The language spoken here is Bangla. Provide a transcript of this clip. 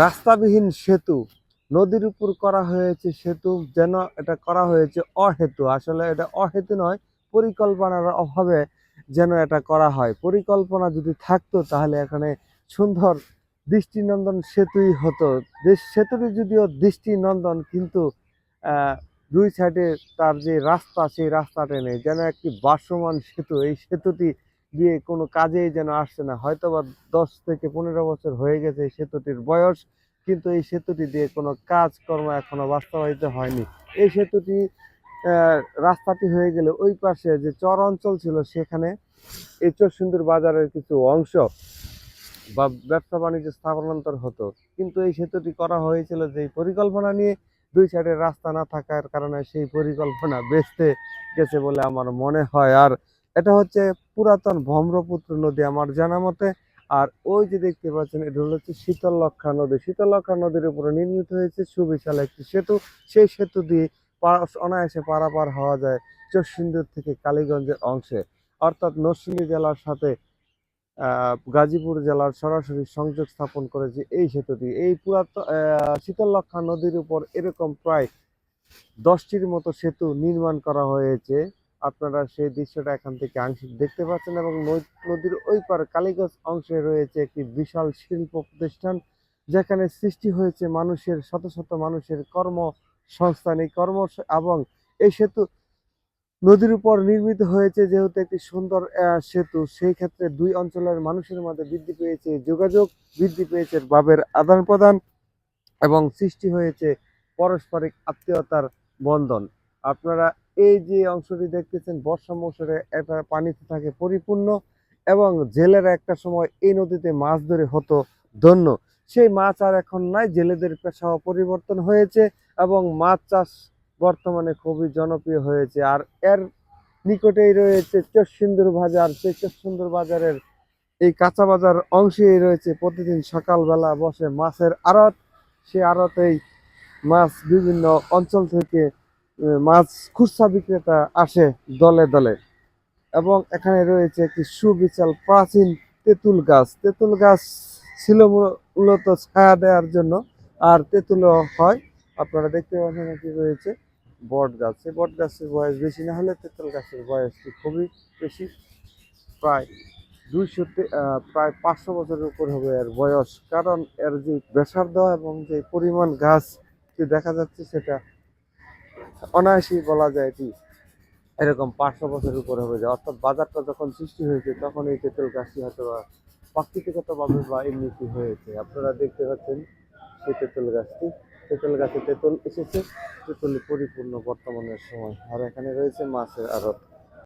রাস্তাবিহীন সেতু। নদীর উপর করা হয়েছে সেতু, যেন এটা করা হয়েছে অহেতু। আসলে এটা অহেতু নয়, পরিকল্পনার অভাবে যেন এটা করা হয়। পরিকল্পনা যদি থাকতো, তাহলে এখানে সুন্দর দৃষ্টিনন্দন সেতুই হতো। সেতুটি যদিও দৃষ্টিনন্দন, কিন্তু দুই সাইডে তার যে রাস্তা, সেই রাস্তাটা নেই। যেন একটি বাসমান সেতু, এই সেতুটি দিয়ে কোনো কাজেই যেন আসছে না। হয়তো বা দশ থেকে পনেরো বছর হয়ে গেছে এই সেতুটির বয়স, কিন্তু এই সেতুটি দিয়ে কোনো কাজকর্ম এখনও বাস্তবায়িত হয়নি। এই সেতুটি রাস্তাটি হয়ে গেলে ওই পাশে যে চর অঞ্চল ছিল সেখানে এই চরসিন্দুর বাজারের কিছু অংশ বা ব্যবসা বাণিজ্য স্থাপনান্তর হতো। কিন্তু এই সেতুটি করা হয়েছিল যে পরিকল্পনা নিয়ে দুই সাইডে রাস্তা না থাকার কারণে সেই পরিকল্পনা বেচতে গেছে বলে আমার মনে হয়। আর এটা হচ্ছে পুরাতন ব্রহ্মপুত্র নদী আমার জানা মতে। আর ওই যে দেখতে পাচ্ছেন, এটা হচ্ছে শীতলক্ষা নদী। শীতলক্ষা নদীর উপরে নির্মিত হয়েছে সুবিশাল একটি সেতু। সেই সেতু দিয়ে অনায়াসে পারাপার হওয়া যায় চরসিন্দুর থেকে কালীগঞ্জের অংশে। অর্থাৎ নরসিংদী জেলার সাথে গাজীপুর জেলার সরাসরি সংযোগ স্থাপন করেছে এই সেতুটি। এই পুরাতন শীতলক্ষা নদীর উপর এরকম প্রায় দশটির মতো সেতু নির্মাণ করা হয়েছে। আপনারা সেই দৃশ্যটা এখান থেকে আংশিক দেখতে পাচ্ছেন এবং নদ- নদীর ওই পার কালীগঞ্জ অংশে রয়েছে একটি বিশাল শিল্প প্রতিষ্ঠান, যেখানে সৃষ্টি হয়েছে মানুষের, শত শত মানুষের কর্মসংস্থান। এই কর্ম এবং এই সেতু নদীর উপর নির্মিত হয়েছে যেহেতু একটি সুন্দর সেতু, সেই ক্ষেত্রে দুই অঞ্চলের মানুষের মধ্যে বৃদ্ধি পেয়েছে, যোগাযোগ বৃদ্ধি পেয়েছে, ভাবের আদান প্রদান এবং সৃষ্টি হয়েছে পারস্পরিক আত্মীয়তার বন্ধন। আপনারা এই যে অংশটি দেখতেছেন, বর্ষা মৌসুমে এটা পানিতে থাকে পরিপূর্ণ এবং জেলেরা একটা সময় এই নদীতে মাছ ধরে হতো ধন্য। সেই মাছ আর এখন নাই, জেলেদের পেশাও পরিবর্তন হয়েছে এবং মাছ চাষ বর্তমানে খুবই জনপ্রিয় হয়েছে। আর এর নিকটেই রয়েছে চরসিন্দুর বাজার। সেই চরসিন্দুর বাজারের এই কাঁচা বাজার অংশেই রয়েছে। প্রতিদিন সকালবেলা বসে মাছের আড়ত। সে আড়তেই মাছ বিভিন্ন অঞ্চল থেকে মাছ খুচরা বিক্রেতা আসে দলে দলে। এবং এখানে রয়েছে একটি সুবিশাল প্রাচীন তেঁতুল গাছ। তেঁতুল গাছ ছিল মূলত ছায়া দেওয়ার জন্য, আর তেঁতুলও হয়। আপনারা দেখতে পাচ্ছেন এটি রয়েছে বট গাছ। এই বট গাছের বয়স বেশি না হলে তেঁতুল গাছের বয়স খুবই বেশি। প্রায় দুইশো প্রায় পাঁচশো বছরের উপর হবে এর বয়স। কারণ এর যে ব্যাসার্ধ এবং যে পরিমাণ গাছ যে দেখা যাচ্ছে সেটা অনায়াসেই বলা যায় এটি এরকম পাঁচশো বছরের উপরে হবে যায়। অর্থাৎ বাজারটা যখন সৃষ্টি হয়েছে, তখন এই তেঁতুল গাছটি হয়তো বা প্রাকৃতিকতভাবে বা এমনিটি হয়েছে। আপনারা দেখতে পাচ্ছেন সেই তেঁতুল গাছটি। তেঁতুল গাছে তেঁতুল এসেছে। তেঁতুল পরিপূর্ণ বর্তমানের সময়। আর এখানে রয়েছে মাছের আড়ত।